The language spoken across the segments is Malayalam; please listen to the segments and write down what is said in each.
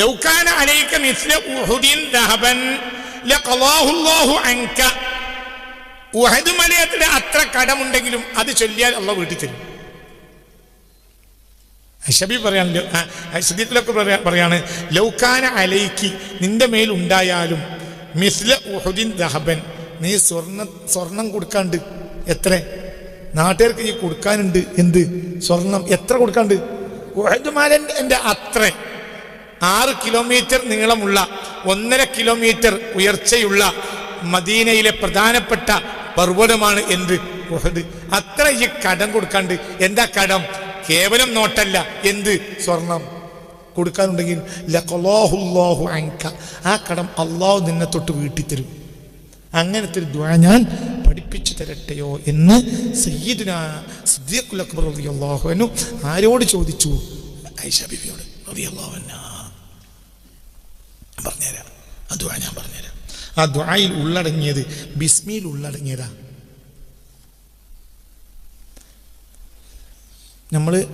ലൗകാന അലൈക മിസ്ല ഉഹുദിൻ ദഹബൻ ലഖലാഹുല്ലാഹു അൻക. ഉഹദ് മലയത്തിന് അത്ര കടമുണ്ടെങ്കിലും അത് ചൊല്ലിയാൽ അള്ളാഹ് വീട്ടിൽ തരും. ഷബി പറയാണല്ലോ സിദ്ദീഖിലൊക്കെ പറയാ പറയാണ് ലൗകാന അലൈക്ക് നിന്റെ മേൽ ഉണ്ടായാലും മിസ്ല ഉഹുദിൻ ദഹബൻ നീ സ്വർണ സ്വർണം കൊടുക്കാണ്ട് എത്ര? നാട്ടുകാർക്ക് നീ കൊടുക്കാനുണ്ട് എന്ത്? സ്വർണം എത്ര കൊടുക്കാണ്ട്? ഉഹദ് മലൻ എന്റെ അത്ര. ആറ് കിലോമീറ്റർ നീളമുള്ള ഒന്നര കിലോമീറ്റർ ഉയർച്ചയുള്ള മദീനയിലെ പ്രധാനപ്പെട്ട പർവതമാണ് എന്ത്? ഉഹദ്. അത്ര ഈ കടം കൊടുക്കാണ്ട് എന്താ കടം? കേവലം നോട്ടല്ല. എന്ത്? സ്വർണം. കൊടുക്കാനുണ്ടെങ്കിൽ അങ്ക ആ കടം അള്ളാഹു നിന്നെ തൊട്ട് വീട്ടി തരും. അങ്ങനത്തെ ഒരു ദ്വാ ഞാൻ പഠിപ്പിച്ചു തരട്ടെയോ എന്ന് സയ്യിദുന സിദ്ദീഖുൽ അക്ബർ റളിയല്ലാഹു അൻഹു ആരോട് ചോദിച്ചു? ഐഷ ബിബിയോട് റളിയല്ലാഹു അൻഹ. പറഞ്ഞുതരാം. ആ ദ്വാ ഞാൻ പറഞ്ഞുതരാം. ആ ദ്വായിൽ ഉള്ളടങ്ങിയത് ബിസ്മിയിൽ ഉള്ളടങ്ങിയതാ. നമ്മൾ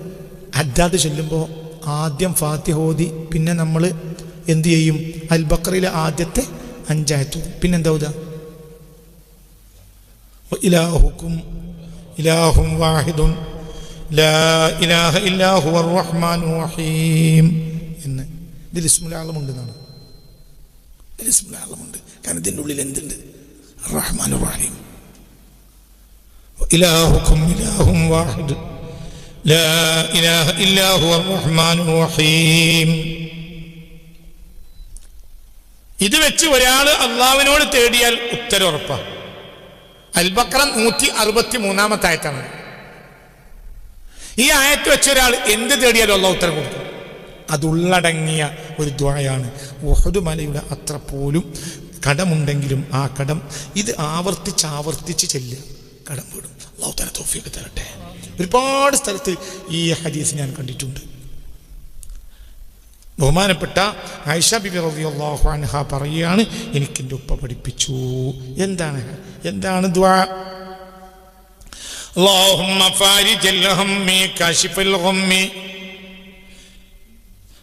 അജ്ജാദ് ചെല്ലുമ്പോൾ ആദ്യം ഫാത്തിഹ ഓതി പിന്നെ നമ്മൾ എന്ത് ചെയ്യും? അൽ ബക്കറിലെ ആദ്യത്തെ അഞ്ചായത്തു പിന്നെന്താ ഇലാഹുക്കും ഇലാഹും വാഹിദുൻ ലാ ഇലാഹ ഇല്ലാഹു റഹ്മാൻ റഹീം എന്ന്. ഇതിൽ ഇസ്മുലാളം എന്നാണ്. ഇസ്മുലാളമുണ്ട് കാരണം ഇതിന്റെ ഉള്ളിൽ എന്തുണ്ട്? റഹ്മാൻ റഹീം ഇലാഹുക്കും ഇലാഹും വാഹിദ്. ലാ ഇലാഹ ഇല്ലാഹു റഹ്മാനു റഹീം ഇത് വെച്ച് ഒരാൾ അള്ളാവിനോട് തേടിയാൽ ഉത്തരം ഉറപ്പാണ് അൽബക്ര നൂറ്റി അറുപത്തി മൂന്നാമത്തെ ആയത്താണ്. ഈ ആയത്ത് വെച്ച് ഒരാൾ എന്ത് തേടിയാലും അള്ളാഹ് ഉത്തരം കൊടുക്കും. അതുള്ളടങ്ങിയ ഒരു ദ്വായാണ് ഉഹദ് മലയുടെ അത്ര പോലും കടമുണ്ടെങ്കിലും ആ കടം ഇത് ആവർത്തിച്ച് ആവർത്തിച്ച് ചെല്ലുക കടം വീടും അള്ളാഹു തല തോഫിയൊക്കെ തരട്ടെ ഒരുപാട് സ്ഥലത്ത് ഈ ഹദീസ് ഞാൻ കണ്ടിട്ടുണ്ട് ബഹുമാനപ്പെട്ട ആയിഷ ബിബി റളിയല്ലാഹു അൻഹ പറയുകയാണ് എനിക്ക് എൻ്റെ ഉപ്പ പഠിപ്പിച്ചു എന്താണ് എന്താണ് ദ്വാ اللهم فارج الهم كاشف الغم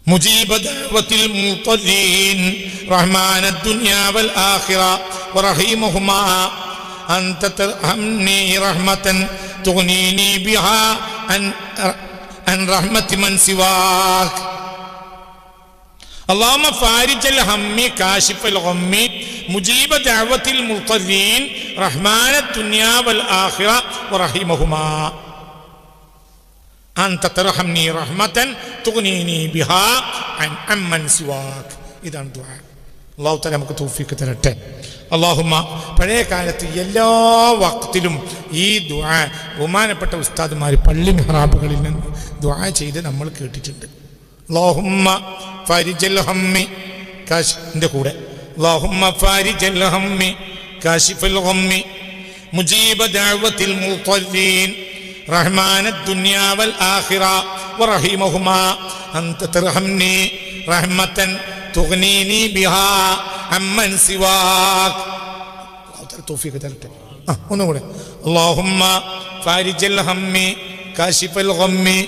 مجيب دعوة المضطرين. رحمن الدنيا والآخرة ورحيمهما. أنت ترحمني رحمة تغنيني بها عن رحمة من سواك. اللهم فارج الهم كاشف الغم. مجيب دعوة المضطرين. رحمن الدنيا والآخرة ورحمهما ഇതാണ് ദുആ. അള്ളാഹു തല നമുക്ക് തൂഫിക്ക് തരട്ടെ. അള്ളാഹുമ്മ പഴയ കാലത്ത് എല്ലാ വക്തിലും ഈ ദുആ ബഹുമാനപ്പെട്ട ഉസ്താദുമാർ പള്ളി മെഹ്റാബുകളിൽ നിന്ന് ദുആ ചെയ്ത് നമ്മൾ കേട്ടിട്ടുണ്ട്. അല്ലാഹുമ്മ ഫരിജൽ ഹമ്മി കാശിന്റെ കൂടെ. അല്ലാഹുമ്മ ഫരിജൽ ഹമ്മി കാശിഫൽ ഹമ്മി മുജീബ ദഅവത്തിൽ മുത്തല്ലീൻ. റഹ്മാന ദുന്യാവൽ ആഹിറ വറഹിമഹുമാ. അന്ത തർഹംനി റഹ്മത്തൻ തുഗ്നീനി ബിഹാ അമ്മൻ സിവാക്. തൗഫീഖ് തരട്ടെ. ആ ഒന്നുകൂടെ അല്ലാഹുമ്മ ഫാരിജൽ ഹമ്മി കാശിഫൽ ഗമ്മി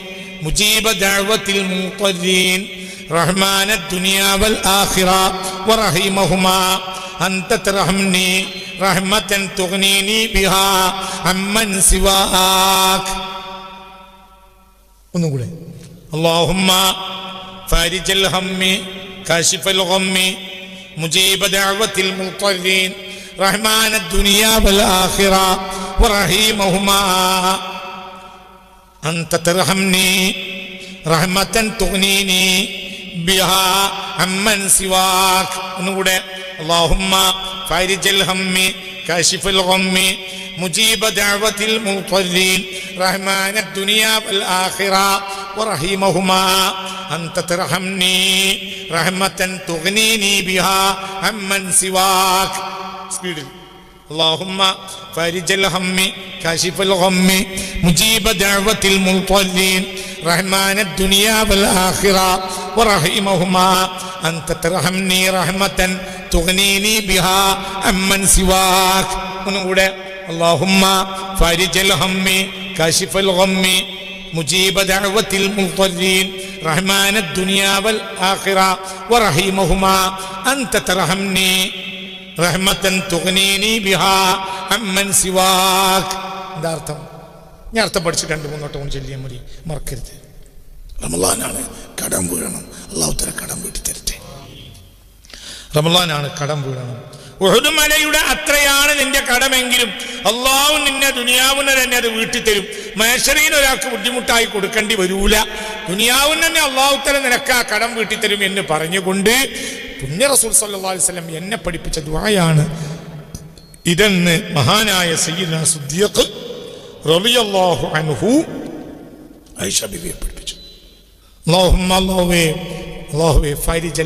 മുജീബ ദഅവത്തിൽ മുഖരീൻ رحمن الدنيا والآخرة ورحيمهما. أنت ترحمني رحمة تغنيني بها. عمن سواك. اللهم فارج الهم كاشف الغم مجيب دعوة المضطرين. رحمن الدنيا والآخرة ورحيمهما. أنت ترحمني رحمة تغنيني അമ്മൻ സിവാഖ് എന്നുകൂടെ അള്ളാഹുമ്മ ഫാരിജൽ ഹമ്മി കാശിഫുൽ ഹമ്മി മുജീബ ദഅവത്തിൽ മുഖ്തരീൻ റഹ്മാന ദുനിയ വൽ ആഖിറ വറഹീമഹുമാ അന്ത തർഹംനി റഹ്മതൻ തുഗ്നീനി ബിഹാ അമ്മൻ സിവാഖ് സ്പീഡിൽ اللهم فارج الهم كاشف الغم مجيب دعوة المضطرين رحمن الدنيا والآخرة ورحيمهما أنت ترحمني رحمة تغنيني بها عمن سواك. ونقول اللهم فارج الهم كاشف الغم مجيب دعوة المضطرين رحمن الدنيا والآخرة ورحيمهما أنت ترحمني റഹ്മത്തൻ തുഹനീനി ബിഹാ അമ്മൻ സിവാക്. എന്താ അർത്ഥം? ഞാൻ അർത്ഥം പഠിച്ചിട്ട് രണ്ട് മൂന്നോട്ട് കൊണ്ട് ചൊല്ലിയാൽ മുറി മറക്കരുത്. റമലാനാണ് കടം വീഴണം. അള്ളാഹുത്തര കടം വീട്ടി തരട്ടെ. റമലാനാണ് കടം വീഴണം. ഉഹുദുമലയുടെ അത്രയാണ് നിന്റെ കടമെങ്കിലും അള്ളാഹു നിന്നെ ദുനിയാവുന്ന തന്നെ അത് വീട്ടി തരും. മേശരയിൽ ഒരാൾക്ക് ബുദ്ധിമുട്ടായി കൊടുക്കേണ്ടി വരൂല. ദുനിയാവുന്ന തന്നെ അള്ളാഹുത്തല നിനക്ക് ആ കടം വീട്ടി തരും എന്ന് പറഞ്ഞുകൊണ്ട് പുണ്യ റസൂൽ അലൈഹി വസല്ലം എന്നെ പഠിപ്പിച്ച ദുആയാണ്. ഇതെന്ന് മഹാനായ അൻഹു പഠിപ്പിച്ചു.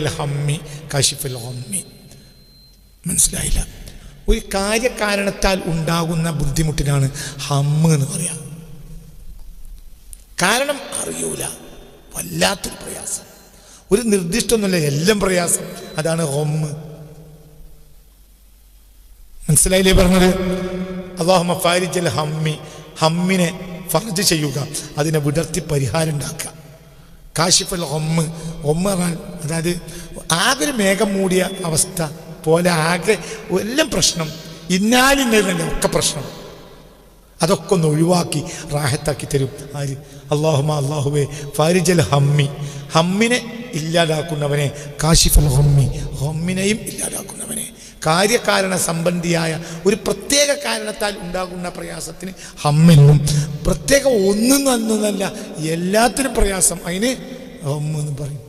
ഹമ്മി ഹമ്മി. മനസ്സിലായില്ല? ഒരു കാര്യകാരണത്താൽ ഉണ്ടാകുന്ന ബുദ്ധിമുട്ടിനാണ് ഹമ്മ് എന്ന് പറയാം. കാരണം അറിയൂല. വല്ലാത്തൊരു പ്രയാസം. ഒരു നിർദ്ദിഷ്ടമൊന്നുമില്ല എല്ലാം പ്രയാസം. അതാണ് ഹൊമ്മ് മനസ്സിലായില്ലേ പറഞ്ഞത്? അള്ളാഹുമ ഫാരിജൽ ഹമ്മി. ഹമ്മിനെ ഫർജ് ചെയ്യുക അതിനെ വിടർത്തി പരിഹാരം ഉണ്ടാക്കുക. കാശിഫൽ ഒമ്മ് ഒമ്മ അതായത് ആകെ ഒരു മേഘം മൂടിയ അവസ്ഥ പോലെ ആകെ എല്ലാം പ്രശ്നം ഇന്നാലിന്നല്ല ഒക്കെ പ്രശ്നം. അതൊക്കെ ഒന്ന് ഒഴിവാക്കി റാഹത്താക്കി തരും. ആര്? അള്ളാഹുമ ഫാരിജൽ ഹമ്മി. ഹമ്മിനെ ഇല്ലാതാക്കുന്നവനെ കാശിഫൽ ഹൊമ്മി ഹൊമ്മിനെയും ഇല്ലാതാക്കുന്നവനെ. കാര്യകാരണ സംബന്ധിയായ ഒരു പ്രത്യേക കാരണത്താൽ ഉണ്ടാകുന്ന പ്രയാസത്തിന് ഹമ്മെന്നും പ്രത്യേക ഒന്നും എന്നല്ല എല്ലാത്തിനും പ്രയാസം. അതിന് ഹമ്മ് എന്ന് പറയും.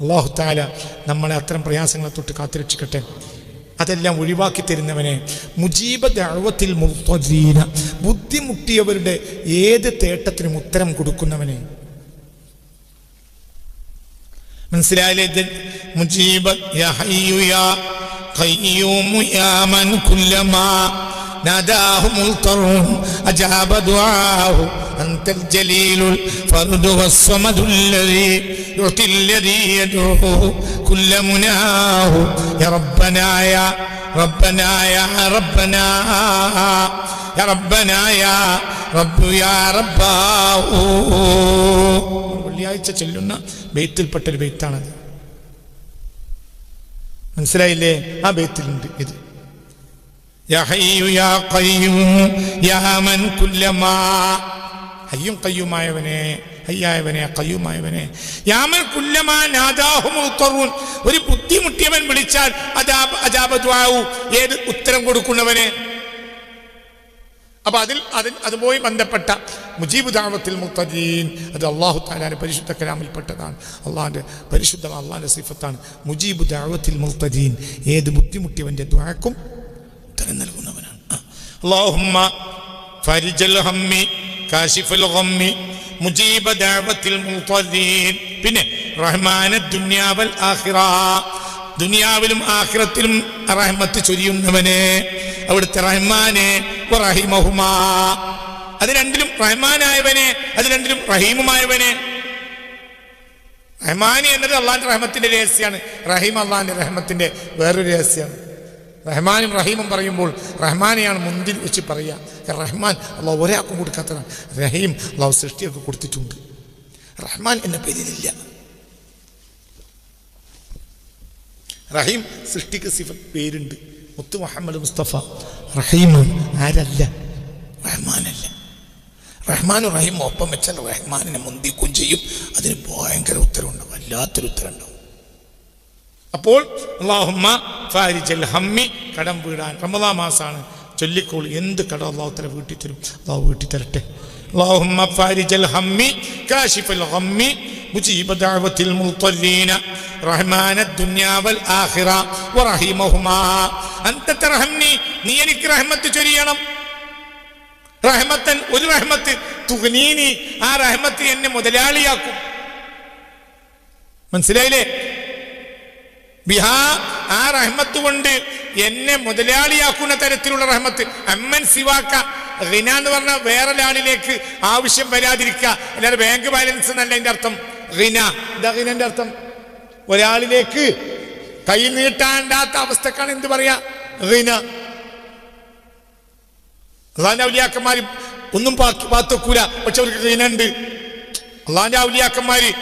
അള്ളാഹു താല നമ്മളെ അത്തരം പ്രയാസങ്ങളെ തൊട്ട് കാത്തിരക്ഷിക്കട്ടെ. അതെല്ലാം ഒഴിവാക്കി തരുന്നവനെ മുജീബ മുർത്തദീന ബുദ്ധിമുട്ടിയവരുടെ ഏത് തേട്ടത്തിനും ഉത്തരം കൊടുക്കുന്നവനെ. മനസ്സിലായില്ലേ ഇത് മുജീബ യാ ഹയ്യു യാ ഖയ്യൂം യാ മൻ കുല്ലമാ ناداه ملطر أجاب دعاه أنت الجليل الفرد والصمد الذي يعطي الذي يدعوه كل مناه يا ربنا يا ربنا يا ربنا يا ربنا يا رب يا رباه വെള്ളിയാഴ്ച ചെല്ലുന്ന ബെയ്ത്തിൽപ്പെട്ട ഒരു ബെയ്ത്താണത് മനസ്സിലായില്ലേ? ആ ബെയ്ത്തിലുണ്ട് ഇത്. ഹയ്യും കയ്യുമായവനെ ഹയ്യായവനെ കയ്യുമായവനെ യാമൻ കുല്ലമാ നാദാഹുമുറുത്തറൂൻ ഒരു ബുദ്ധിമുട്ടിയവൻ വിളിച്ചാൽ അജാബ അജാബദ്വാവു ഏത് ഉത്തരം കൊടുക്കുന്നവനെ? അപ്പൊ അതിൽ അതിൽ അതുമായി ബന്ധപ്പെട്ട മുജീബ് ദാവത്തിൽ മുത്തദീൻ അത് അള്ളാഹു താലാന്റെ പരിശുദ്ധ കലാമിൽപ്പെട്ടതാണ്. അള്ളാഹിന്റെ പരിശുദ്ധ അള്ളാഹിന്റെ സിഫത്താണ്. മുജീബ് ദാവത്തിൽ മുത്തദീൻ ഏത് ബുദ്ധിമുട്ടിയവന്റെ ദ്വാക്കും ഉത്തരം നൽകുന്നവനാണ്. ആ. അല്ലാഹുമ്മ ഫരിജൽ ഹമ്മി കാശിഫുൽ ഗമ്മി മുജീബ ദഅവത്തിൽ മുത്തദീൻ പിന്നെ റഹ്മാന ദുനിയാവൽ ആഹിറ ദുനിയാവിലും ആഖിറത്തിലും റഹ്മത്ത് ചൊരിയുന്നവനെ അവിടുത്തെ റഹ്മാനെ അത് രണ്ടിലും റഹ്മാനായവനെ അത് രണ്ടിലും റഹീമുമായവനെ. റഹ്മാനി എന്നത് അള്ളാന്റെ റഹ്മത്തിന്റെ രഹസ്യമാണ് റഹീം അള്ളാന്റെ റഹ്മത്തിന്റെ വേറൊരു രഹസ്യമാണ് റഹ്മാനും റഹീമും പറയുമ്പോൾ റഹ്മാനെയാണ് മുന്തിൽ വെച്ച് പറയുക റഹ്മാൻ അള്ളാഹ് ഒരാൾക്കും കൊടുക്കാത്തതാണ്. റഹീം അള്ളാഹു സൃഷ്ടിയൊക്കെ കൊടുത്തിട്ടുണ്ട്. റഹ്മാൻ എന്ന പേരിലില്ല. റഹീം സൃഷ്ടിക്ക് സിഫ പേരുണ്ട്. മുത്തു മുഹമ്മദ് മുസ്തഫ. റഹീമു ആരല്ല? റഹ്മാനല്ല. റഹ്മാനും റഹീം ഒപ്പം വെച്ചാൽ റഹ്മാനിനെ മുന്തിക്കും ചെയ്യും. അതിന് ഭയങ്കര ഉത്തരവുണ്ടാവും വല്ലാത്തൊരു ഉത്തരം ഉണ്ടാവും അപ്പോൾ അള്ളാഹുമ്മ ഫാരിജൽ ഹമ്മി കടം വീടാൻ. റമദാ മാസാണ്. ചൊല്ലിക്കോളി. എന്ത് കടം അള്ളാഹു വീട്ടിൽ വീട്ടി തരും അള്ളാഹു വീട്ടി തരട്ടെ اللهم فارج الهم كاشف الغم مجيب دعوة المضطرين رحمن الدنيا والآخرة ورحيمهما أنت ترحمني നീ എനിക്ക് റഹ്മത്ത് ചൊരിയണം റഹ്മത്തൻ ഒരു റഹ്മത്ത് തുകനീനി ആ റഹ്മത്ത് എന്നെ മുതലാളിയാക്കും മനസ്സിലായില്ലേ ബിഹാ ആ റഹ്മത്ത് കൊണ്ട് എന്നെ മുതലാളിയാക്കുന്ന തരത്തിലുള്ള റഹ്മത്ത് അമ്മൻ സിവാക്ക റിന എന്ന് പറഞ്ഞാൽ വേറെ ഒരാളിലേക്ക് ആവശ്യം വരാതിരിക്കുക. അല്ലാതെ ബാങ്ക് ബാലൻസ് എന്നല്ല എന്റെ അർത്ഥം. റിന. എന്താ റിനന്റെ അർത്ഥം? ഒരാളിലേക്ക് കൈ നീട്ടാണ്ടാത്ത അവസ്ഥക്കാണ് എന്ത് പറയാ? റിന. അള്ളാന്റെ ഔലിയാക്കന്മാർ ഒന്നും പാ- പക്ഷെ അവർക്ക് റിനുണ്ട് അള്ളാന്റെ ഔലിയാക്കന്മാര്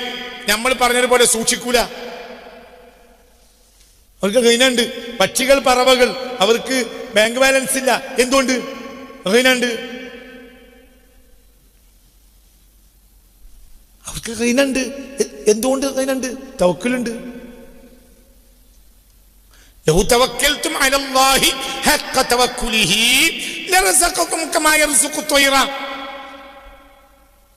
നമ്മൾ പറഞ്ഞതുപോലെ സൂക്ഷിക്കൂല. അവർക്ക് റിനുണ്ട് പക്ഷികൾ പറവകൾ അവർക്ക് ബാങ്ക് ബാലൻസ് ഇല്ല. എന്തുകൊണ്ട്? കൈനുണ്ട് അവർക്ക് കൈനുണ്ട് എ- എന്തുകൊണ്ട് കൈനുണ്ട് തവക്കലുണ്ട് لو توكلتم على الله حق توكله لرزقكم كما يرزق الطير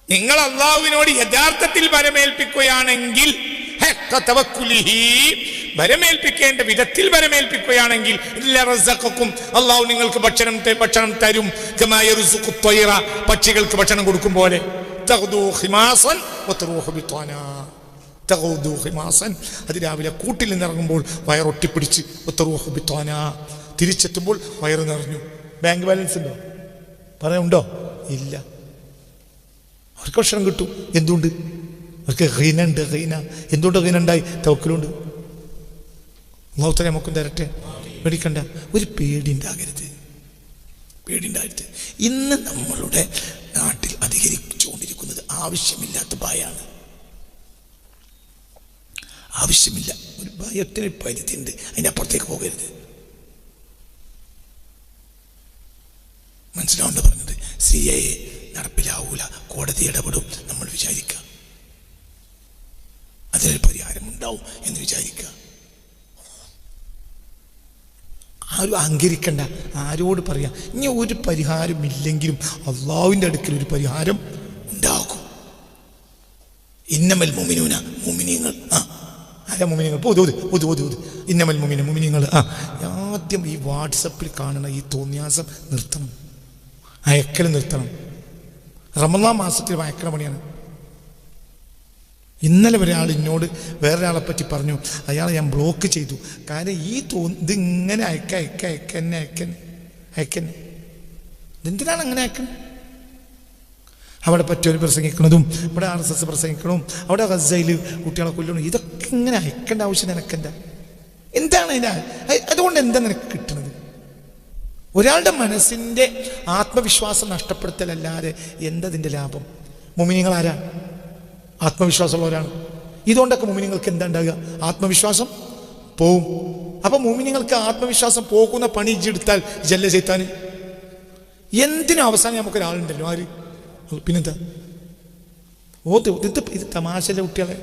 നിങ്ങൾ അള്ളാഹുവിനോട് യഥാർത്ഥത്തിൽ വരമേൽപ്പിക്കുകയാണെങ്കിൽ വരമേൽപ്പിക്കേണ്ട വിധത്തിൽ വരമേൽപ്പിക്കുകയാണെങ്കിൽ റസക്കും അള്ളാഹു നിങ്ങൾക്ക് ഭക്ഷണം ഭക്ഷണം തരും. പക്ഷികൾക്ക് ഭക്ഷണം കൊടുക്കും പോലെ. അത് രാവിലെ കൂട്ടിൽ നിന്നിറങ്ങുമ്പോൾ വയറൊട്ടിപ്പിടിച്ച് ബിത്വാനാ. തിരിച്ചെത്തുമ്പോൾ വയറ് നിറഞ്ഞു. ബാങ്ക് ബാലൻസ് ഉണ്ടോ? പറയുണ്ടോ ഇല്ല. അവർക്ക് ഭക്ഷണം കിട്ടും. എന്തുകൊണ്ട് അവർക്ക് ഹൈന ഉണ്ട് ഹൈന എന്തുകൊണ്ട് ഹൈന ഉണ്ടായി തവക്കലുണ്ട് അള്ളാഹുത്തല നമുക്കും തരട്ടെ? പേടിക്കണ്ട. ഒരു പേടി ഉണ്ടാകരുത്. പേടി ഉണ്ടാകരുത്. ഇന്ന് നമ്മളുടെ നാട്ടിൽ അധികരിച്ചുകൊണ്ടിരിക്കുന്നത് ആവശ്യമില്ലാത്ത ഭയാണ്. ആവശ്യമില്ല. ഒരു ഭയത്തിന് പരിധിയുണ്ട്. അതിന്റെ അപ്പുറത്തേക്ക് പോകരുത്. മനസ്സിലാവേണ്ട പറഞ്ഞത്? സി എ നടപ്പിലാവൂല. കോടതി ഇടപെടും നമ്മൾ വിചാരിക്കുക. അതിനൊരു പരിഹാരം ഉണ്ടാവും എന്ന് വിചാരിക്കുക. ആരും അഹങ്കരിക്കണ്ട. ആരോട് പറയാ? ഇനി ഒരു പരിഹാരം ഇല്ലെങ്കിലും അള്ളാവിന്റെ അടുക്കൽ ഒരു പരിഹാരം ഉണ്ടാകും. ഇന്നമൽ മുമിനൂന മുമിനിങ്ങൾ ആ. അല്ല മുമിനിങ്ങൾ ഓത് ഓത് ഓത് ഓത് ഓത് ഇന്നമൽ മുമിന മുമിനിങ്ങൾ ആ. ആദ്യം ഈ വാട്സപ്പിൽ കാണുന്ന ഈ തോന്നിയാസം നിർത്തണം. അയക്കൽ നിർത്തണം. റമലാ മാസത്തിൽ അയക്കണ പണിയാണ്. ഇന്നലെ ഒരാൾ എന്നോട് വേറൊരാളെ പറ്റി പറഞ്ഞു അയാളെ ഞാൻ ബ്ലോക്ക് ചെയ്തു. കാരണം ഈ തോ ഇതിങ്ങനെ അയക്ക അയക്ക അയക്കന്നെ അയക്കന്നെ അയക്കന്നെ ഇതെന്തിനാണ് അങ്ങനെ അയക്കുന്നത് അവിടെ പറ്റിയവർ പ്രസംഗിക്കണതും ഇവിടെ ആർ എസ് എസ് പ്രസംഗിക്കണതും അവിടെ ഗസയിൽ കുട്ടികളെ കൊല്ലണം ഇതൊക്കെ ഇങ്ങനെ അയക്കേണ്ട ആവശ്യം നിനക്കെന്താ? എന്താണ് അതിന് അതുകൊണ്ട് എന്താ നിനക്ക് കിട്ടുന്നത് ഒരാളുടെ മനസ്സിന്റെ ആത്മവിശ്വാസം നഷ്ടപ്പെടുത്തലല്ലാതെ എന്തതിന്റെ ലാഭം? മുമിനിങ്ങൾ ആരാ ആത്മവിശ്വാസമുള്ളവരാണ്. ഇതുകൊണ്ടൊക്കെ മോമിനിങ്ങൾക്ക് എന്താ ഉണ്ടാകുക ആത്മവിശ്വാസം പോവും. അപ്പൊ മോമിനിങ്ങൾക്ക് ആത്മവിശ്വാസം പോകുന്ന പണി ജെടുത്താൽ ജല്ല ചെയ്ത്താന് എന്തിനും അവസാനം നമുക്കൊരാളുണ്ടല്ലോ. ആര്? പിന്നെന്താ? ഓ ഇത് ഇത് തമാശയിലെ കുട്ടികളെ?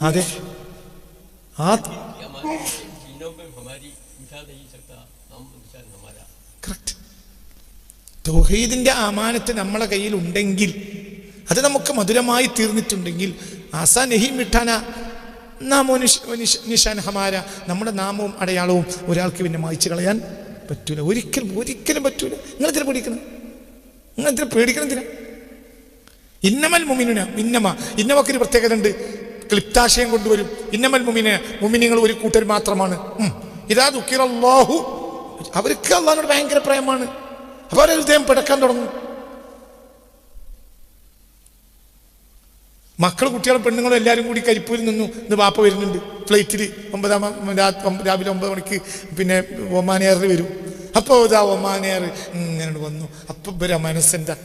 അതെ. ആ കറക്റ്റ്. തൗഹീദിന്റെ അമാനത്ത് നമ്മളെ കയ്യിൽ ഉണ്ടെങ്കിൽ അത് നമുക്ക് മധുരമായി തീർന്നിട്ടുണ്ടെങ്കിൽ ആസാ നെഹി മിഠാന. നാമോ നിഷ്- നിഷ്- നിഷാൻ ഹമാര. നമ്മുടെ നാമവും അടയാളവും ഒരാൾക്ക് പിന്നെ മായ്ച്ചു കളയാൻ പറ്റൂല. ഒരിക്കലും ഒരിക്കലും പറ്റൂല. നിങ്ങൾ എന്തിനാ പേടിക്കണം? നിങ്ങൾ എന്തിനാ പേടിക്കണം എന്തിനാ? ഇന്നമൽ മുമിനുന ഇന്നമ. ഇന്നമക്കൊരു പ്രത്യേകത ഉണ്ട് ക്ലിപ്താശയം കൊണ്ടുവരും. ഇന്നമൽ മുമിന മുമിനിങ്ങൾ ഒരു കൂട്ടർ മാത്രമാണ്. ഇതാ ദുഃഖിറല്ലാഹു. അവർക്ക് അള്ളാഹിനോട് ഭയങ്കര പ്രേമാണ്. അപ്പോൾ അവരെ ഹൃദയം പിടക്കാൻ തുടങ്ങും. മക്കൾ കുട്ടികളും പെണ്ണുങ്ങളും എല്ലാവരും കൂടി കരിപ്പൂരിൽ നിന്നു. ഇന്ന് വാപ്പ വരുന്നുണ്ട്. ഫ്ലൈറ്റിൽ ഒമ്പതാം രാവിലെ ഒമ്പത് മണിക്ക് പിന്നെ ഒമാൻ വരും. അപ്പോൾ ഇതാ ഒമാൻ ഇങ്ങനെ വന്നു. അപ്പം വരാ മനസ്സെന്താ?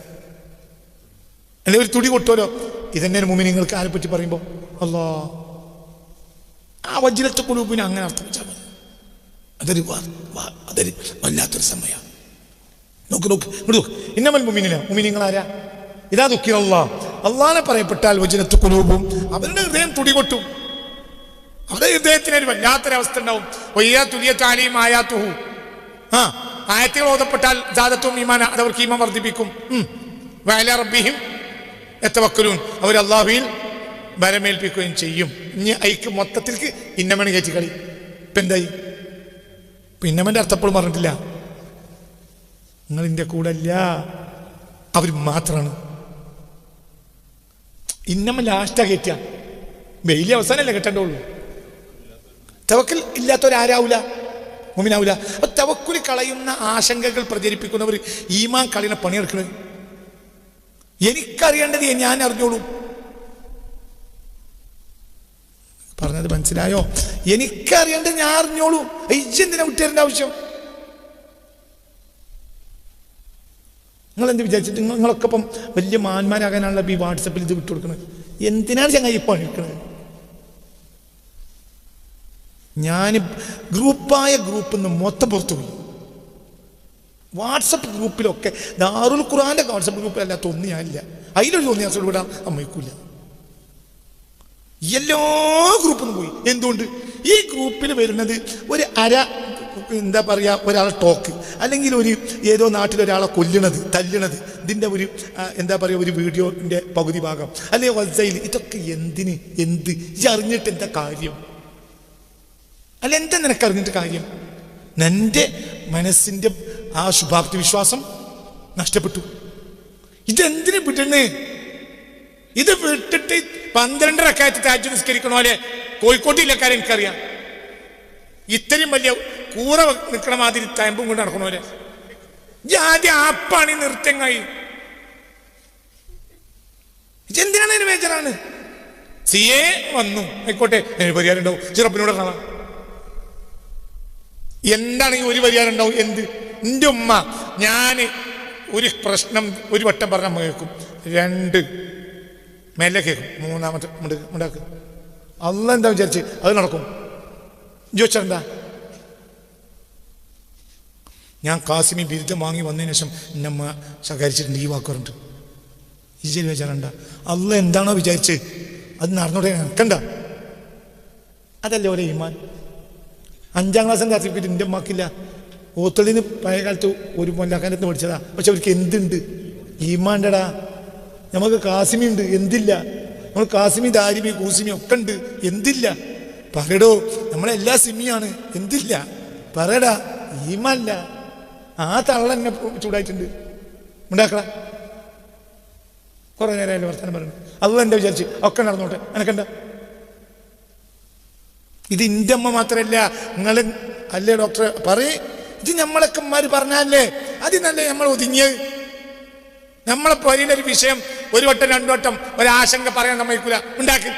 അല്ലെ ഒരു തുടി കൊട്ടുമല്ലോ ഇതന്നെ മുമ്പ് നിങ്ങൾക്ക് ആരെ പറ്റി പറയുമ്പോൾ അല്ലോ ആ വജ്രത്തെ കുലൂപ്പിന് അങ്ങനെ അർത്ഥം വെച്ചാൽ മതി. അതൊരു അതൊരു വല്ലാത്തൊരു സമയമാണ് നോക്ക് നോക്ക് ഇങ്ങോട്ട് നോക്ക്. ഇന്നമൽ മുമിനിന. മുമിനിങ്ങൾ ആരാ ഇതാ ദുഃഖി അള്ളാ. അള്ളാനെ പറയപ്പെട്ടാൽ വചനത്ത് കുലൂപും അവരുടെ ഹൃദയം തുടികൊട്ടും. അവരുടെ ഹൃദയത്തിന് ഒരു വല്ലാത്തൊരവസ്ഥ ഉണ്ടാവും. ഒയ്യാ തുലിയ താലിയും ആയാത്തുഹു. ആ ആയത്തുകൾ ഓതപ്പെട്ടാൽ ജാതത്വം ഈമാന അത് അവർക്ക് ഈമാൻ വർദ്ധിപ്പിക്കും. വയല റബ്ബിഹിം എത്തവക്കലൂൻ. അവർ അള്ളാഹുവിൽ വരമേൽപ്പിക്കുകയും ചെയ്യും. ഇനി ഐക്ക് മൊത്തത്തിലേക്ക് ഇന്നമണി കയറ്റി കളി ഇപ്പൊ എന്തായി? ഇപ്പം ഇന്നമന്റെ അർത്ഥപ്പോൾ പറഞ്ഞിട്ടില്ല. നിങ്ങൾ ഇന്ത്യ കൂടെ അല്ല. അവർ മാത്രമാണ് ഇന്നമ ലാസ്റ്റാ കയറ്റുക വെയിലി അവസാനമല്ലേ കെട്ടണ്ടുള്ളൂ തവക്കൽ ഇല്ലാത്തവരാരാവൂല? മുമിനാവൂല? അപ്പൊ തവക്കുലി കളയുന്ന ആശങ്കകൾ പ്രചരിപ്പിക്കുന്നവർ ഈമാൻ കളയുന്ന പണിയെടുക്കണത് എനിക്കറിയേണ്ടത് ഞാൻ അറിഞ്ഞോളൂ. പറഞ്ഞത് മനസ്സിലായോ? എനിക്കറിയേണ്ടത് ഞാൻ അറിഞ്ഞോളൂ. എന്തിനാ വിട്ടുതരേണ്ട ആവശ്യം? നിങ്ങൾ എന്ത് വിചാരിച്ചിട്ട് നിങ്ങൾ- നിങ്ങളൊക്കെ ഇപ്പം വലിയ മാന്മാരാകാനുള്ള ഈ വാട്സപ്പിൽ ഇത് വിട്ടു കൊടുക്കുന്നത് എന്തിനാണ് ചങ്ങായി ഇപ്പോൾ നിൽക്കുന്നത് ഞാൻ ഗ്രൂപ്പായ ഗ്രൂപ്പിൽ നിന്ന് മൊത്തം പുറത്തു പോയി. വാട്സപ്പ് ഗ്രൂപ്പിലൊക്കെ ദാറുൽ ഖുറാന്റെ വാട്സപ്പ് ഗ്രൂപ്പിലല്ലാത്ത ഒന്നും ഞാനില്ല. അതിലൊരു തോന്നിയാസോട് വിടാൻ അമ്മയ്ക്കൂല എല്ലാ ഗ്രൂപ്പിൽ നിന്ന് പോയി. എന്തുകൊണ്ട്? ഈ ഗ്രൂപ്പിൽ വരുന്നത് ഒരു അര എന്താ പറയുക ഒരാളെ ടോക്ക് അല്ലെങ്കിൽ ഒരു ഏതോ നാട്ടിലൊരാളെ കൊല്ലണത് തല്ലണത്. ഇതിന്റെ ഒരു എന്താ പറയുക ഒരു വീഡിയോന്റെ പകുതി ഭാഗം. അല്ലെങ്കിൽ വത്സയിൽ? ഇതൊക്കെ എന്തിന് എന്ത്? ഈ അറിഞ്ഞിട്ട് എന്താ കാര്യം? അല്ല എന്താ നിനക്ക് അറിഞ്ഞിട്ട് കാര്യം? നിന്റെ മനസ്സിന്റെ ആ ശുഭാപ്തി വിശ്വാസം നഷ്ടപ്പെട്ടു. ഇതെന്തിനു വിടണേ? ഇത് വിട്ടിട്ട് പന്ത്രണ്ടരക്കായത്ത് താജ് നിസ്കരിക്കണോലെ കോഴിക്കോട്ടില്ലക്കാരെ എനിക്കറിയാം. ഇത്രയും വലിയ കൂറ നിൽക്കണ മാതിരി തയമ്പും കൊണ്ട് നടക്കണോലെ ആദ്യം ആപ്പാണ് ഈ നിർത്തങ്ങായി. എന്തിനാണ് അതിന് മേജറാണ് സി എ വന്നു. ആയിക്കോട്ടെ പരിഹാരം ഉണ്ടാവും. ചിറപ്പിനോട് കാണാം എന്താണ് ഈ ഒരു പരിഹാരം ഉണ്ടാവും. എന്ത്? എന്റെ ഉമ്മ ഞാൻ ഒരു പ്രശ്നം ഒരു വട്ടം പറഞ്ഞ കേൾക്കും. രണ്ട്. മെല്ലെ കേൾക്കും. മൂന്നാമത്തെ മുണ്ട് അന്ന് എന്താ വിചാരിച്ച്? അത് നടക്കും. ചോദിച്ചാ ഞാൻ കാസിമി ബിരുദം വാങ്ങി വന്നതിന് ശേഷം എന്നമ്മ സഹകരിച്ചിട്ടുണ്ട് ഈ വാക്ക് പറഞ്ഞിട്ട് ഈ ശരി വിചാരണ്ട അല്ല എന്താണോ വിചാരിച്ച്? അത് നടന്നോടെ കണ്ട. അതല്ലേ ഒരേ ഈമാൻ? അഞ്ചാം ക്ലാസ്സിന്റെ സർട്ടിഫിക്കറ്റ് എന്റെ അമ്മക്കില്ല ഓത്തളിന് പഴയ കാലത്ത് ഒരു മൊല്ലാക്കാനത്ത് പഠിച്ചതാ. പക്ഷെ അവർക്ക് എന്തുണ്ട്? ഈമാന്റെടാ നമുക്ക് കാസിമി ഉണ്ട് എന്തില്ല? നമ്മൾ കാസിമി ദാരിമി കൂസിമി ഒക്കെ ഉണ്ട് എന്തില്ല? പറയടോ നമ്മളെല്ലാ സിമിയാണ് എന്തില്ല? പറയടാ ഈമല്ല ആ തള്ള എന്നെ ചൂടായിട്ടുണ്ട്. ഉണ്ടാക്കണ കുറെ നേരം വർത്തമാനം പറയുന്നു അത് എന്റെ വിചാരിച്ച്? ഒക്കെ നടന്നോട്ടെ. എനക്കെന്താ ഇത് എന്റെ അമ്മ മാത്രമല്ല നിങ്ങൾ അല്ലേ ഡോക്ടർ പറയേ. ഇത് നമ്മളൊക്കെ പറഞ്ഞാലേ അതിനല്ലേ നമ്മൾ ഒതുങ്ങിയത്? നമ്മളെ പൊരിയുടെ ഒരു വിഷയം ഒരു വട്ടം രണ്ടു വട്ടം ഒരാശങ്ക പറയാൻ സമ്മതിക്കൂല. ഉണ്ടാക്കി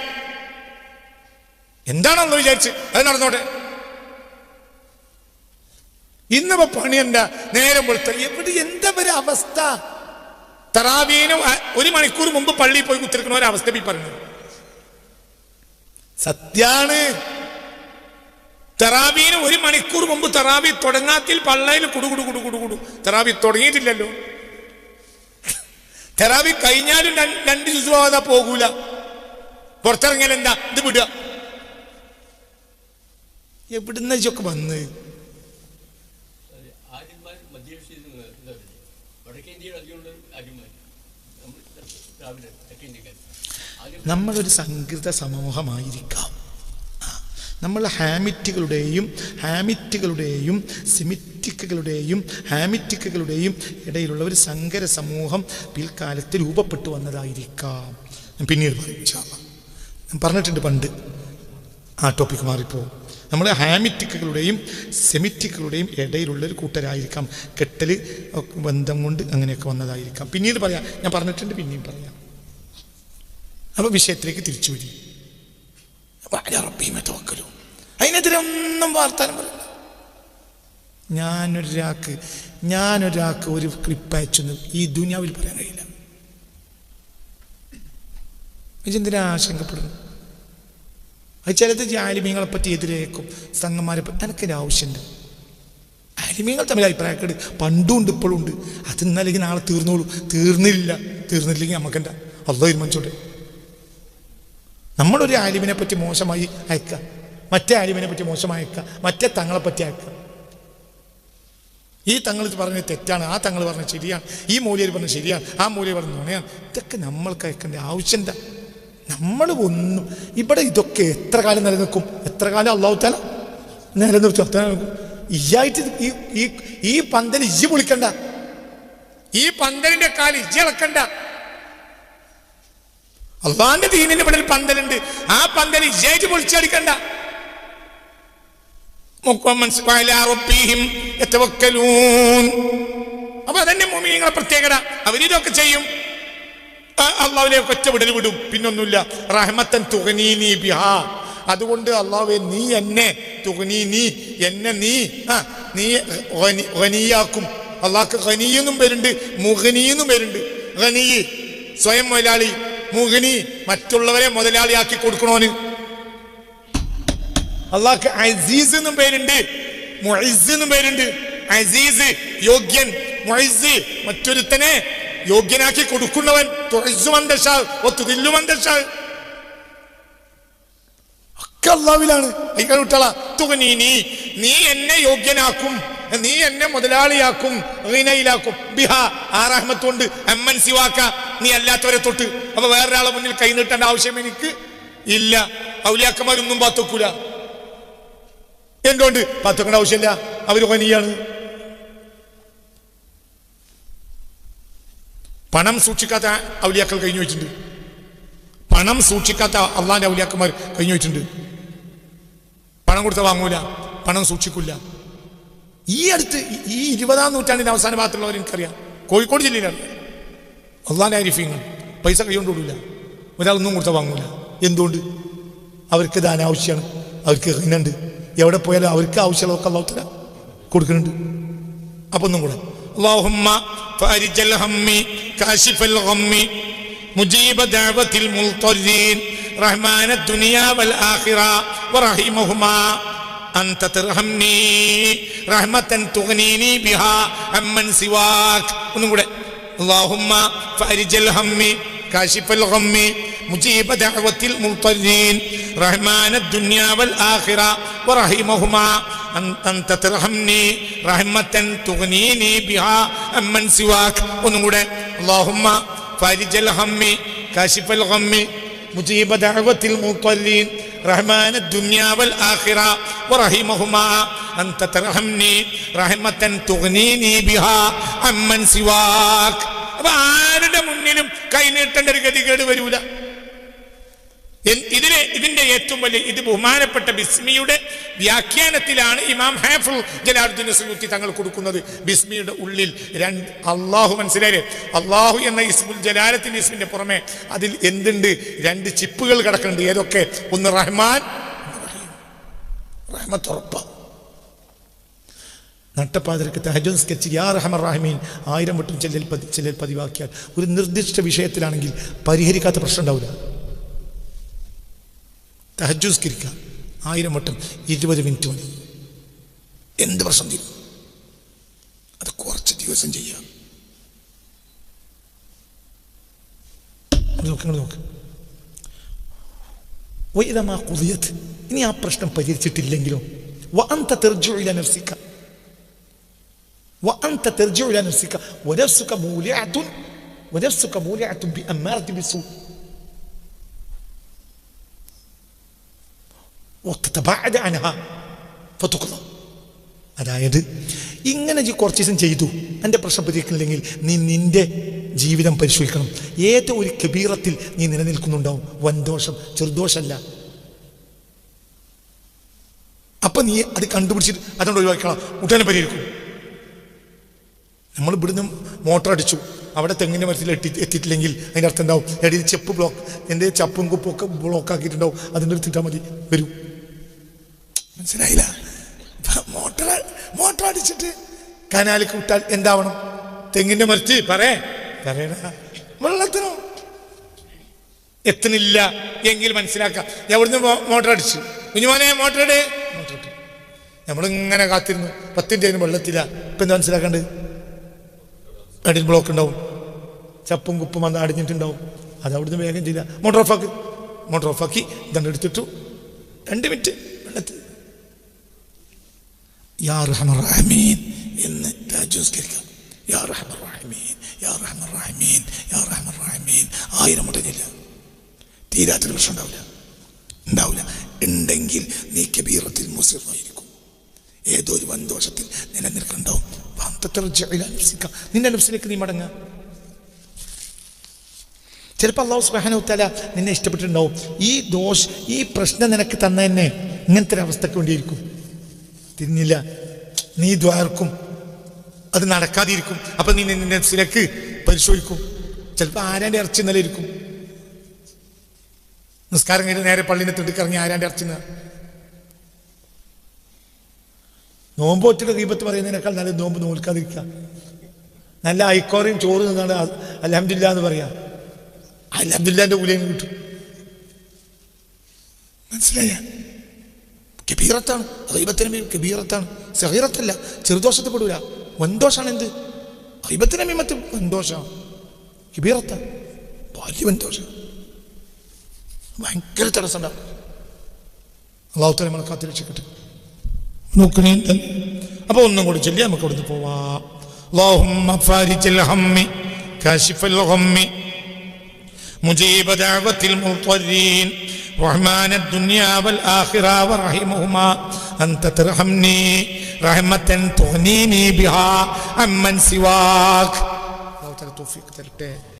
എന്താണെന്ന് വിചാരിച്ച്? അത് നടന്നോട്ടെ. ഇന്നിപ്പോ പണി എന്താ നേരം വെളുത്ത എവിടെ എന്താ ഒരു അവസ്ഥ? തറാവീനും ഒരു മണിക്കൂർ മുമ്പ് പള്ളിയിൽ പോയി കുത്തിരിക്കുന്ന ഒരവസ്ഥ ഈ പറഞ്ഞു സത്യാണ്. തെറാവീന് ഒരു മണിക്കൂർ മുമ്പ് തെറാവി തുടങ്ങാത്തിൽ പള്ളയിൽ കുടുകുടു കുടു കുടു തെറാവി തുടങ്ങിയിട്ടില്ലല്ലോ. തെറാവി കഴിഞ്ഞാലും രണ്ട് ചുസുവാതെ പോകൂല. പുറത്തിറങ്ങിയാൽ എന്താ? ഇത് വിടുക. എവിടുന്ന ചൊക്കെ വന്ന് അതെ, ആര്യന്മാർ മധ്യേഷ്യയിൽ നിന്ന് ഇതല്ലേ വടക്കേന്ത്യയിൽ അധികമുള്ള ആര്യന്മാർ നമ്മൾ രാവിലെ തെക്കേന്ത്യക്കാർ ആദ്യം നമ്മളൊരു സംകൃത സമൂഹമായിരിക്കാം. നമ്മൾ ഹാമിറ്റുകളുടെയും ഹാമിറ്റുകളുടെയും സിമിറ്റിക്കുകളുടെയും ഹാമിറ്റിക്കുകളുടെയും ഇടയിലുള്ള ഒരു സങ്കര സമൂഹം പിൽക്കാലത്ത് രൂപപ്പെട്ടു വന്നതായിരിക്കാം. പിന്നീട് പറയും പറഞ്ഞിട്ടുണ്ട് പണ്ട്. ആ ടോപ്പിക്ക് മാറിപ്പോ. നമ്മൾ ഹാമിറ്റിക്കുകളുടെയും സെമിറ്റിക്കുകളുടെയും ഇടയിലുള്ള ഒരു കൂട്ടരായിരിക്കാം. കെട്ടൽ ബന്ധം കൊണ്ട് അങ്ങനെയൊക്കെ വന്നതായിരിക്കാം. പിന്നീട് പറയാം. ഞാൻ പറഞ്ഞിട്ടുണ്ട് പിന്നെയും പറയാം. അപ്പൊ വിഷയത്തിലേക്ക് തിരിച്ചു വരും. അതിനെതിരെ ഒന്നും വാർത്താനം പറയില്ല ഞാനൊരാൾക്ക് ഞാനൊരാൾക്ക് ഒരു ക്ലിപ്പ് അയച്ചൊന്നും ഈ ദുനിയാവിൽ പറയാൻ കഴിയില്ല. ഇതെന്തിനാ ആശങ്കപ്പെടുന്നു അത് ചിലത് ആലിമീങ്ങളെ പറ്റി എതിരേക്കും സംഘന്മാരെ പറ്റി എനിക്കൊരു ആവശ്യമുണ്ട് ആലിമീങ്ങൾ തമ്മിൽ അഭിപ്രായക്കേട് പണ്ടും ഉണ്ട് ഇപ്പോഴും ഉണ്ട്. അത് ഇന്നല്ലെങ്കിൽ നാളെ തീർന്നോളൂ. തീർന്നില്ല. തീർന്നില്ലെങ്കിൽ നമുക്കെന്താ? അല്ല തീരുമാനിച്ചോട്ടെ. നമ്മളൊരു ആലിമിനെ പറ്റി മോശമായി അയക്കുക മറ്റേ ആലിമിനെ പറ്റി മോശമായി അയക്കുക മറ്റേ തങ്ങളെ പറ്റി അയക്കുക ഈ തങ്ങൾ പറഞ്ഞത് തെറ്റാണ്. ആ തങ്ങൾ പറഞ്ഞത് ശരിയാണ്. ഈ മൂല്യർ പറഞ്ഞത് ശരിയാണ്. ആ മൂല്യർ പറഞ്ഞ നുണയാണ്. ഇതൊക്കെ നമ്മൾക്ക് അയക്കേണ്ട ആവശ്യം എന്താ നമ്മൾ ഒന്നും ഇവിടെ ഇതൊക്കെ എത്ര കാലം നിലനിൽക്കും? എത്ര കാലം അള്ളാഹുത്താല നിലനിർത്തും? അത്ര ഇയായിട്ട് ഈ ഈ ഈ പന്തൽ ഇജ്ജ് പൊളിക്കണ്ട ഈ പന്തലിന്റെ കാൽ ഇജ്ജ് ഇളക്കണ്ട അള്ളാന്റെ ദീനിന്റെ പിന്നിൽ പന്തലുണ്ട്. ആ പന്തൽ ജയിച്ച് പൊളിച്ചടിക്കണ്ട. അപ്പൊ അതന്നെ മോമിനിങ്ങളെ പ്രത്യേകത. അവരിതൊക്കെ ചെയ്യും. അള്ളാവിനെ ഒറ്റ വിടൽ വിടും. പിന്നൊന്നുമില്ല. റഹ്മത്തൻ തുകനീനി ബിഹാ. അതുകൊണ്ട് അള്ളാഹുവെ നീ എന്നെ തുകനീ നീ എന്നെ നീ ആ നീ ഖനിയാക്കും അള്ളാഹ്ക്ക് ഖനിയെന്നും പേരുണ്ട് മുഖനിയെന്നും പേരുണ്ട്. ഖനി സ്വയം മുതലാളി മുഹനി മറ്റുള്ളവരെ മുതലാളിയാക്കി കൊടുക്കണോന്? അള്ളാഹ് അസീസ് എന്നും പേരുണ്ട് മുഇസ് എന്നും പേരുണ്ട്. അസീസ് യോഗ്യൻ മുഇസ് മറ്റൊരുത്തനെ യോഗ്യനാക്കി കൊടുക്കുന്നവൻ ഒക്കെ അള്ളാവിലാണ് നീ എന്നെ യോഗ്യനാക്കും. നീ എന്നെ മുതലാളിയാക്കും റീനയിലാക്കും ബിഹ ആ റഹ്മത്ത് കൊണ്ട് അമ്മൻ സിവാക്ക നീ അല്ലാത്തവരെ തൊട്ട്. അപ്പൊ വേറൊരാളെ മുന്നിൽ കൈ നീട്ടേണ്ട ആവശ്യം എനിക്ക് ഇല്ല. ഔലിയാക്കന്മാരൊന്നും പാത്തോക്കൂല. എന്തുകൊണ്ട്? പാത്തോക്കേണ്ട ആവശ്യമില്ല. അവർ ഹനിയാണ്. പണം സൂക്ഷിക്കാത്ത ഔലിയാക്കൾ കഴിഞ്ഞു വെച്ചിട്ടുണ്ട് പണം സൂക്ഷിക്കാത്ത അള്ളാന്റെ ഔലിയാക്കന്മാർ കഴിഞ്ഞു വെച്ചിട്ടുണ്ട് പണം കൊടുത്ത വാങ്ങൂല. പണം സൂക്ഷിക്കൂല. ഈ അടുത്ത് ഈ ഇരുപതാം നൂറ്റാണ്ടിന്റെ അവസാന ഭാഗത്തുള്ളവർ എനിക്കറിയാം. കോഴിക്കോട് ജില്ലയിലാണ്. അള്ളാൻ ആരിഫിങ്ങൾ. പൈസ കൈകൊണ്ട് കൊടുക്കില്ല. ഒരാളൊന്നും കൊടുത്താൽ വാങ്ങൂല. എന്തുകൊണ്ട്? അവർക്ക് ദാന ആവശ്യമാണ്. അവർക്ക് ഇന്നുണ്ട്. എവിടെ പോയാലും അവർക്ക് ആവശ്യമുള്ളതൊക്കെ അള്ളാഹത്തല കൊടുക്കുന്നുണ്ട്. അപ്പം ഒന്നും കൂടെ. അള്ളാഹുമ്മ أنت ترحمني رحمة تغنيني بها عمن سواك ونقول اللهم فارج الهم كاشف الغم مجيب دعوة المضطرين رحمن الدنيا والآخرة ورحمهما أن- أنت ترحمني رحمة تغنيني بها عمن سواك ونقول اللهم فارج الهم كاشف الغم مجيب دعوة المضطرين റഹ്മാന ദുന്യാവൽ ആഖിറ വറഹിമഹുമാ അൻത തർഹംനി റഹ്മതൻ തുഗ്നീനി ബിഹാ അമ്മൻ സിവാക്. അപ്പൊ ആരുടെ മുന്നിലും കൈനീട്ടേണ്ട ഒരു ഗതികേട് വരൂല. ഇതിലെ ഇതിന്റെ ഏറ്റവും വലിയ ഇത് ബഹുമാനപ്പെട്ട ബിസ്മിയുടെ വ്യാഖ്യാനത്തിലാണ് ഇമാം ഹാഫുൾ ജലാലുദ്ദീൻ സുയൂത്തി തങ്ങൾ കൊടുക്കുന്നത്. ബിസ്മിയുടെ ഉള്ളിൽ രണ്ട് അള്ളാഹു മനസ്സിലായില്ലേ? അള്ളാഹു എന്ന ഇസ്മുൽ ജലാലത്തിന്റെ ഇസ്മിന്റെ പുറമെ അതിൽ എന്തുണ്ട്? രണ്ട് ചിപ്പുകൾ കിടക്കുന്നുണ്ട്. ഏതൊക്കെ? ഒന്ന് റഹ്മാൻ. റഹ്മത്ത് നട്ടപ്പാതിരക്ക് തഹജുൻ സ്കെച്ച്. യാ റഹമർ റാഹിമീൻ. ആയിരം വട്ടം ചെല്ലൽ പതി ചെല്ലൽ പതിവാക്കിയാൽ ഒരു നിർദ്ദിഷ്ട വിഷയത്തിലാണെങ്കിൽ പരിഹരിക്കാത്ത പ്രശ്നം ഉണ്ടാവില്ല. തഹജുൻ സ്കരിക്കുക ആയിരം വട്ടം ഇരുപത് മിനിറ്റ് മതി എന്ത് പ്രശ്നം തീരും അത് കുറച്ച് ദിവസം ചെയ്യാം നോക്ക് ഇങ്ങോട്ട് നോക്ക് വൈദമാ കുതിയത് ഇനി ആ പ്രശ്നം പരിഹരിച്ചിട്ടില്ലെങ്കിലോ വഅന്ത തർജു ഇല നഫ്സിക وأنت ترجع إلى نفسك ونفسك مولعة ونفسك مولعة بأمارة بالسوء ഒത്തബാഡ് അനഹ പൊത്തുക്കുന്നു അതായത് ഇങ്ങനെ കുറച്ച് ദിവസം ചെയ്തു. എന്റെ പ്രശ്നം പരിഹരിക്കുന്നില്ലെങ്കിൽ നീ നിന്റെ ജീവിതം പരിശോധിക്കണം. ഏത് ഒരു കബീറത്തിൽ നീ നിലനിൽക്കുന്നുണ്ടാവും. വൻദോഷം ചെറുദോഷമല്ല. അപ്പം നീ അത് കണ്ടുപിടിച്ചിട്ട് അതുകൊണ്ട് ഒഴിവാക്കണം ഉടനെ പരിഹരിക്കും. നമ്മൾ ഇവിടുന്ന് മോട്ടർ അടിച്ചു. അവിടെ തെങ്ങിന്റെ മരത്തിൽ എത്തി എത്തിയിട്ടില്ലെങ്കിൽ അതിന്റെ അർത്ഥം ഉണ്ടാവും എടീ ചെപ്പ് ബ്ലോക്ക് എന്റെ ചപ്പും കുപ്പും ഒക്കെ ബ്ലോക്ക് ആക്കിയിട്ടുണ്ടാവും. അതിന്റെ അടുത്തിട്ടാൽ മതി. വരും. മനസ്സിലായില്ല. മോട്ടർ മോട്ടർ അടിച്ചിട്ട് കനാലിക്ക് വിട്ടാൽ എന്താവണം? തെങ്ങിന്റെ മറിച്ച് പറയേ. പറയടാ. വെള്ളത്തിനോ? എത്തുന്നില്ല എങ്കിൽ മനസ്സിലാക്കാം. എവിടുന്ന് മോട്ടർ അടിച്ചു. കുഞ്ഞുമോനെ മോട്ടർ ഇടേ. മോട്ടർ ഇട്ടു. നമ്മളിങ്ങനെ കാത്തിരുന്നു. പത്തിന്റെ അതിന് വെള്ളത്തില്ല. ഇപ്പം എന്താ മനസ്സിലാക്കേണ്ടത് അടിയിൽ ബ്ലോക്ക് ഉണ്ടാവും. ചപ്പും കുപ്പും അന്ന് അടിഞ്ഞിട്ടുണ്ടാവും. അത് അവിടുന്ന് വേഗം ചെയ്യില്ല മോട്ടർ ഓഫാക്ക് മോട്ടർ ഓഫാക്കി ഇതണ്ട് രണ്ട് മിനിറ്റ് വെള്ളത്തിൽ എന്ന് രാജ്യസ്കരിക്കാം യാ റഹ്മർ റഹ്മീൻ യാ റഹ്മർ റഹ്മീൻ യാ റഹ്മർ റഹ്മീൻ ആയിരം മുടങ്ങില്ല തീരാത്തൊരു പ്രശ്നം ഉണ്ടാവില്ല. ഉണ്ടാവില്ല. ഉണ്ടെങ്കിൽ നീ കബീറത്തിൽ മുസ്ലിമായിരിക്കും ഏതോ ഒരു വൻദോഷത്തിൽ നിലനിൽക്കുന്നുണ്ടാവും. നിന്റെ നഫ്സിലേക്ക് നീ മടങ്ങ. ചിലപ്പോൾ അള്ളാഹു സുബാനുത്തല നിന്നെ ഇഷ്ടപ്പെട്ടിട്ടുണ്ടാവും. ഈ ദോഷ ഈ പ്രശ്നം നിനക്ക് തന്നെ ഇങ്ങനത്തെ ഒരു അവസ്ഥക്ക് വേണ്ടിയിരിക്കും. തിരിഞ്ഞില്ല നീ ദ്വാർക്കും അത് നടക്കാതിരിക്കും. അപ്പൊ നീ നിന്റെ നെഫ്സിലേക്ക് പരിശോധിക്കും. ചിലപ്പോൾ ആരാന്റെ ഇറച്ചി നില ഇരിക്കും. നിസ്കാരം കഴിഞ്ഞ് നേരെ പള്ളിനെ തിണ്ടിക്കിറങ്ങി ആരാന്റെ ഇറച്ചി നോമ്പ് ഒറ്റയുടെ ദീപത്ത് പറയുന്നതിനേക്കാൾ നല്ല നോമ്പ് നോൽക്കാതിരിക്കുക. നല്ല ഐക്കോറയും ചോറ് നിന്നാണ് അലഹമില്ല എന്ന് പറയാം. അലഹമില്ലാന്റെ കൂലിയും കിട്ടും. മനസ്സിലായ? കബീറത്താണ് റൈബത്തിന് കബീറത്താണ് സഹീറത്തല്ല ചെറുദോഷത്തിൽ പെടൂല വൻദോഷാണ് എന്ത് റൈബത്തിന് മീമത്ത് വൻദോഷമാണ് കബീറത്താണ് വലിയ വൻദോഷം ഭയങ്കര തടസ്സമുണ്ടാവും അള്ളാഹുത്തല നമ്മളെ കാത്തിരക്ഷിക്കട്ടെ നോക്കണേ അപ്പൊ ഒന്നും കൂടി ചൊല്ലി നമുക്ക് ഇവിടുന്ന് പോവാം اللهم فارج الهم كاشف الغم مجيب دعوة المضطرين. رحمن الدنيا والآخرة ورحمهما. أنت ترحمني رحمة تغنيني بها. عمن سواك. توفيق